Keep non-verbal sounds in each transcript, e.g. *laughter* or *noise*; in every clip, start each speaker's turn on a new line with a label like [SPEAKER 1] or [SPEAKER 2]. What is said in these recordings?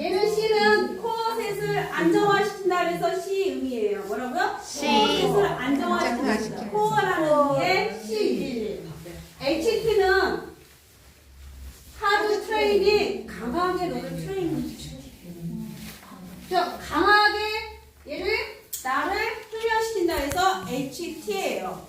[SPEAKER 1] 얘는 C는 코어 셋을 안정화시킨다 그래서 C 의미예요. 뭐라고요? 코어 셋을 안정화시킨다. 코어라는 의미의 C. HT는 하드 트레이닝, 강하게 너를 트레이닝 저 강하게 얘를 나를 훈련시킨다 해서 HT예요.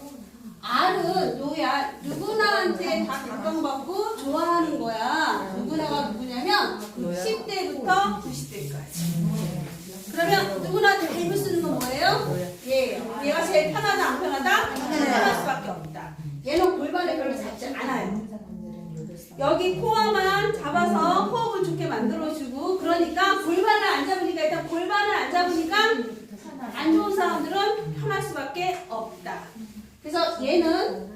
[SPEAKER 1] R은 누구야? 누구나한테 다 각광받고 좋아하는 거야. 누구나가 누구냐면 10대부터 90대까지. 그러면 누구나 다 입을 쓰는 건 뭐예요? 얘예요. 얘가 제일 편하다, 안 편하다? 편할 수밖에 없다. 얘는 골반에 별로 잡지 않아요. 여기 코어만 잡아서 호흡을 좋게 만들어주고 그러니까 골반을 안 잡으니까 일단 골반을 안 잡으니까 안 좋은 사람들은 편할 수밖에 없다. 그래서 얘는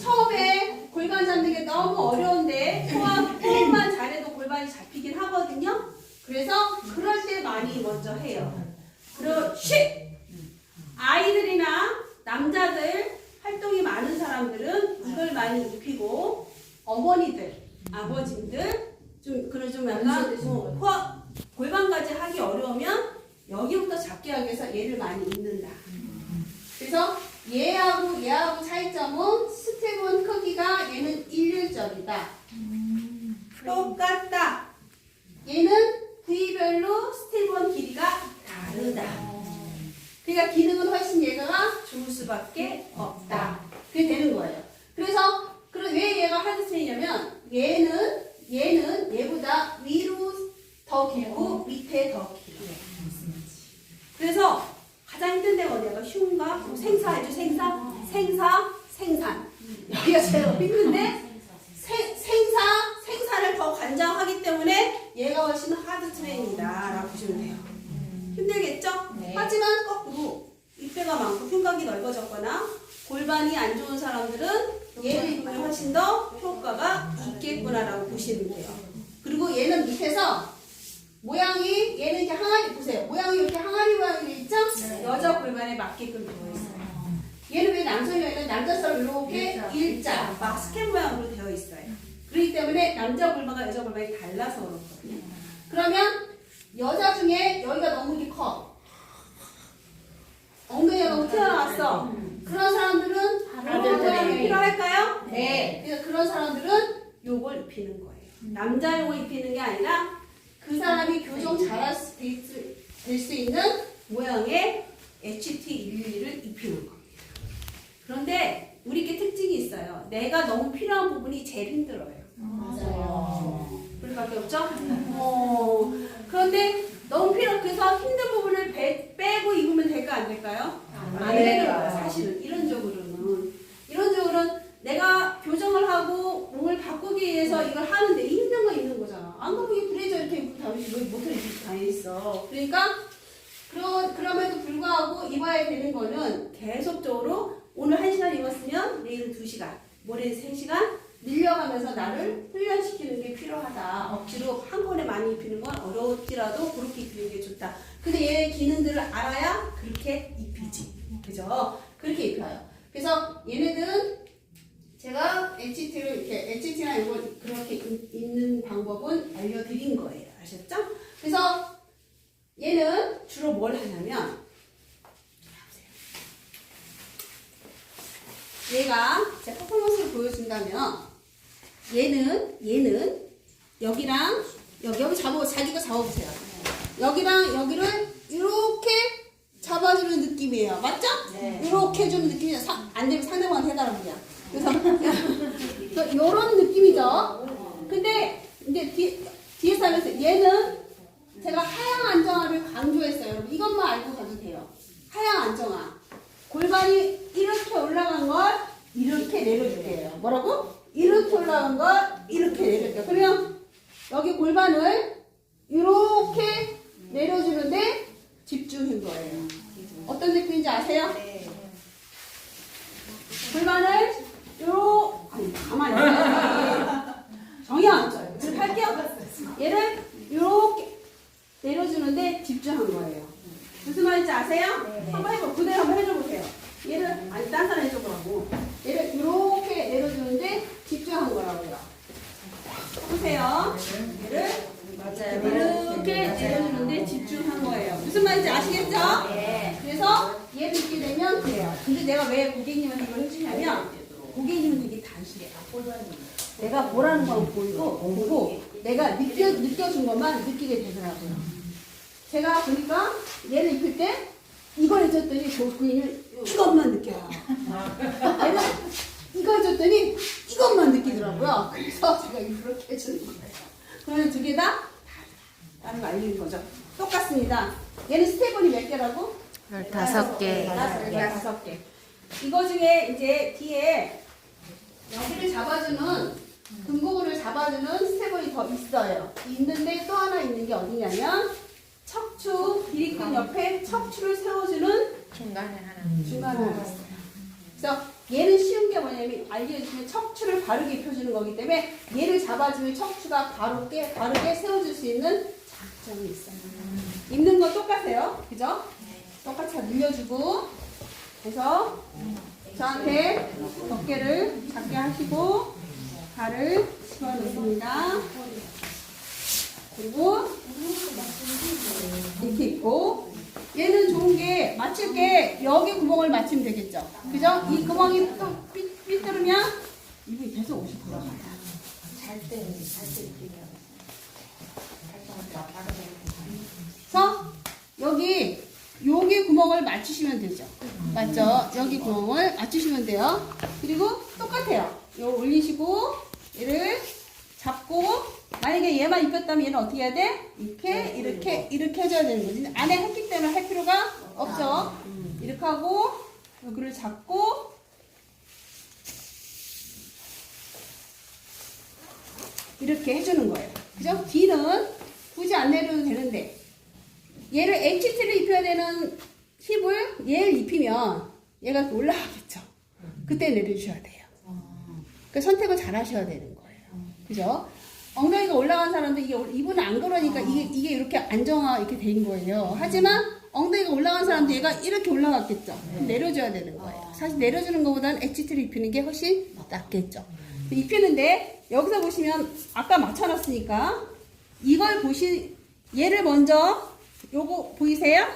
[SPEAKER 1] 처음에 골반 잡는 게 너무 어려운데 호흡, 호흡만 잘해도 골반이 잡 히긴 하거든요. 그래서 그럴 때 많이 먼저 해요. 그리고 쉽 아이들이나 남자들 활동이 많은 사람들은 이걸 많이 입히고 어머니들, 아버지들 좀 그런 좀 약간 뭐 호- 골반까지 하기 어려우면 여기부터 잡기 하기 위해서 얘를 많이 입는다. 그래서 얘하고 얘하고 차이점은 스텝은 크기가 얘는 일률적이다. 똑같다. 얘는 부위별로 스텝은 길이가 다르다. 그러니까 기능은 훨씬 얘가 좋을 수밖에 없다. 그게 되는 거예요. 그래서 그럼 왜 얘가 하드 트레이냐면 얘는 얘는 얘보다 위로 더 길고 밑에 더 길어. 그래서 가장 힘든 데가 어디야? 쉬운가? 뭐 생사해줘 생사 생사 생산 여기가 제일 힘든데 세- 생사 생사를 더 관장하기 때문에 얘가 하드 트레이닝이다 라고 보시면 돼요. 힘들겠죠?
[SPEAKER 2] 네.
[SPEAKER 1] 하지만 거꾸로 입배가 많고 흉곽이 넓어졌거나 골반이 안 좋은 사람들은 얘를 입으면 훨씬 더 효과가 있겠구나라고 보시면 돼요. 그리고 얘는 밑에서 모양이 얘는 이렇게 항아리 보세요. 모양이 이렇게 항아리 모양이 돼 있죠? 여자 골반에 맞게끔 되어 있어요. 얘는 왜 남성이냐면 남자처럼 이렇게
[SPEAKER 2] 일자.
[SPEAKER 1] 일자 바스켓 모양으로 되어 있어요. 그렇기 때문에 남자 골반과 여자 골반이 달라서 그렇거든요. 그러면 여자 중에 여기가 너무 이렇게 커. 엉덩이가 너무 튀어나왔어. 그런 사람들은 이런 모양이 필요할까요?
[SPEAKER 2] 네.
[SPEAKER 1] 그래서 그런 사람들은 요걸 입히는 거예요. 남자용을 입히는 게 아니라 그 사람이 교정 잘할 수, 될수 있는 모양의 HT111을 입히는 겁니다. 그런데 우리께 특징이 있어요. 내가 너무 필요한 부분이 제일 힘들어요.
[SPEAKER 2] 맞아요.
[SPEAKER 1] 그럴밖에 없죠? 어, 그런데 너무 필요, 그래서 힘든 부분을 빼, 빼고 입으면 될까, 안 될까요? 안
[SPEAKER 2] 네.
[SPEAKER 1] 거예요, 사실은. 이론적으로는. 이론적으로는 내가 교정을 하고 몸을 바꾸기 위해서 이걸 하는데 이 힘든 거 입는 거잖아. 안 그러면 이 브레이저 이렇게 입고 다니지, 왜 모텔 입고 다니겠어. 그러니까, 그러, 그럼에도 불구하고 입어야 되는 거는 계속적으로 오늘 1시간 입었으면 내일은 2시간, 모레는 3시간 늘려가면서 나를 훈련시키는 게 필요하다. 억지로 한 번에 많이 입히는 건 어려울지라도 그렇게 입히는 게 좋다. 근데 얘의 기능들을 알아야 그렇게 입히지. 그죠? 그렇게 입혀요. 그래서 얘네들은 제가 HT를 이렇게 HT나 이걸 그렇게 입- 입는 방법은 알려드린 거예요. 아셨죠? 그래서 얘는 주로 뭘 하냐면 얘가 제 퍼포먼스를 보여준다면 얘는 얘는 여기랑 여기 여기 잡아 자기가 잡아보세요. 여기랑 여기를 이렇게 잡아주는 느낌이에요. 맞죠?
[SPEAKER 2] 네.
[SPEAKER 1] 이렇게 해주는 느낌이에요. 사- 안 되면 상대방한테 해달라고 그냥. 그래서 *laughs* 이런 느낌이죠. 근데 이제 뒤, 뒤에서 하면서 얘는 제가 하향 안정화를 강조했어요. 여러분 이것만 알고 가도 돼요. 하향 안정화. 골반이 이렇게 올라간 걸 이렇게 내려줄게요. 뭐라고? 이렇게 올라간 걸 이렇게 내려줄게요. 그러면 여기 골반을 이렇게 내려주는데 집중인 거예요. 어떤 느낌인지 아세요? 골반을 요 아니 가만히 정현 이렇게 할게요. 얘를 이렇게 내려주는데 집중한 거예요. 무슨 말인지 아세요? 한번 해보 그대로 한번 해줘 보세요. 얘를 아니 딴 사람 해줘 보라고. 이렇게 집중한 거라고요. 보세요. 얘를. 이렇게 이렇게 내려주는데 집중한 거예요. 무슨 말인지 아시겠죠?
[SPEAKER 2] 네.
[SPEAKER 1] 그래서 얘를 입게 되면 그래요. 근데 내가 왜 고객님한테 이걸 해주냐면 고객님은 되게 단순해요. 내가 보라는 건 보이고 보고 내가 느껴 느껴준 것만 느끼게 되더라고요. 제가 보니까 얘를 입힐 때 이걸 해줬더니 고객님은 이것만 느껴요. 내가 이거 해줬더니 이것만 느끼더라고요. 그래서 제가 이렇게 해주는 거예요. 그러면 두 개다 다른 거 알리는 거죠. 똑같습니다. 얘는 스테이블이 몇 개라고?
[SPEAKER 3] 열다섯 개.
[SPEAKER 1] 열다섯 개. 이거 중에 이제 뒤에 여기를 잡아주는 금고를 잡아주는 스테이블이 더 있어요. 있는데 또 하나 있는 게 어디냐면 척추 비리끈 옆에 척추를 세워주는
[SPEAKER 3] 중간에 하나.
[SPEAKER 1] 중간에 하나 있어요. 그래서 얘는 쉬운 게 뭐냐면 알려주시면 척추를 바르게 입혀주는 거기 때문에 얘를 잡아주면 척추가 바르게 바르게 세워줄 수 있는 장점이 있어요. 입는 거 똑같아요, 그죠? 똑같이 다 늘려주고 그래서 저한테 어깨를 작게 하시고 발을 집어넣습니다. 그리고 이렇게 있고 얘는 좋은 게 맞출 게 여기 구멍을 맞추면 되겠죠. 그죠? 이 구멍이 또 삐- 삐뚤으면 이분이 계속 옷이 돌아가요. 그래서 여기 여기 구멍을 맞추시면 되죠. 맞죠? 여기 구멍을 맞추시면 돼요. 그리고 똑같아요. 요 올리시고 얘를 잡고 만약에 얘만 입혔다면 얘는 어떻게 해야 돼? 이렇게 이렇게 이렇게 해줘야 되는 거지. 안에 했기 때문에 할 필요가 없죠. 이렇게 하고 여기를 잡고 이렇게 해주는 거예요. 그죠? 뒤는 굳이 안 내려도 되는데 얘를 HT를 입혀야 되는 힙을 얘를 입히면 얘가 올라가겠죠. 그때 내려주셔야 돼요. 그 선택을 잘 하셔야 되는 거예요. 그죠? 엉덩이가 올라간 사람도 이게 올- 이분은 안 그러니까 이게, 이게 이렇게 안정화 이렇게 된 거예요. 하지만 엉덩이가 올라간 사람도 얘가 이렇게 올라갔겠죠. 그럼 내려줘야 되는 거예요. 사실 내려주는 것보다는 HT를 입히는 게 훨씬 낫겠죠. 입히는데 여기서 보시면 아까 맞춰놨으니까 이걸 보시 얘를 먼저 요거 보이세요?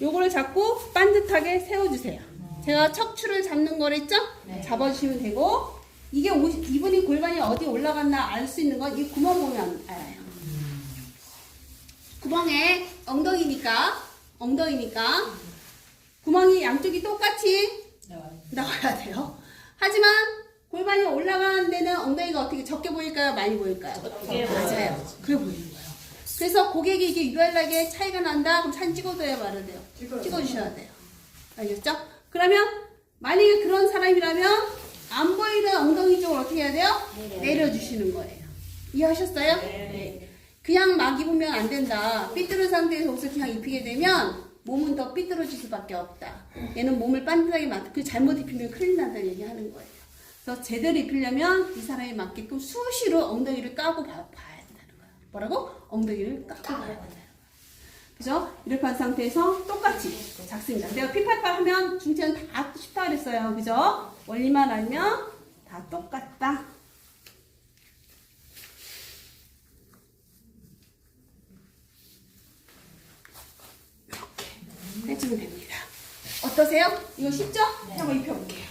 [SPEAKER 1] 요거를 잡고 반듯하게 세워주세요. 제가 척추를 잡는 거랬죠? 잡아주시면 되고 이게 옷- 이분이 골반이 어디 올라갔나 알 수 있는 건 이 구멍 보면 알아요. 구멍에 엉덩이니까 엉덩이니까 구멍이 양쪽이 똑같이 나와야 돼요. 하지만 골반이 올라가는 데는 엉덩이가 어떻게 적게 보일까요? 많이 보일까요? 맞아요. 그래 보이는 거예요. 그래서 고객이 이게 유별나게 차이가 난다? 그럼 사진 찍어줘야 말을 돼요. 찍어주셔야 돼요. 알겠죠? 그러면 만약에 그런 사람이라면 안 보이는 엉덩이 쪽을 어떻게 해야 돼요? 내려주시는 거예요. 이해하셨어요? 네. 그냥 막 입으면 안 된다. 삐뚤은 상태에서 옷을 그냥 입히게 되면 몸은 더 삐뚤어질 수밖에 없다. 얘는 몸을 반듯하게 맞, 그 잘못 입히면 큰일 난다는 얘기 하는 거예요. 그래서 제대로 입히려면 이 사람에 맞게끔 수시로 엉덩이를 까고 봐, 봐야 된다는 거예요. 뭐라고? 엉덩이를 까고 봐야 된다는 거예요. 그죠? 이렇게 한 상태에서 똑같이 작습니다. 내가 P88 하면 중체는 다 쉽다 그랬어요. 그죠? 원리만 알면 다 똑같다. 이렇게 해주면 됩니다. 어떠세요? 이거 쉽죠? 한번 입혀볼게요.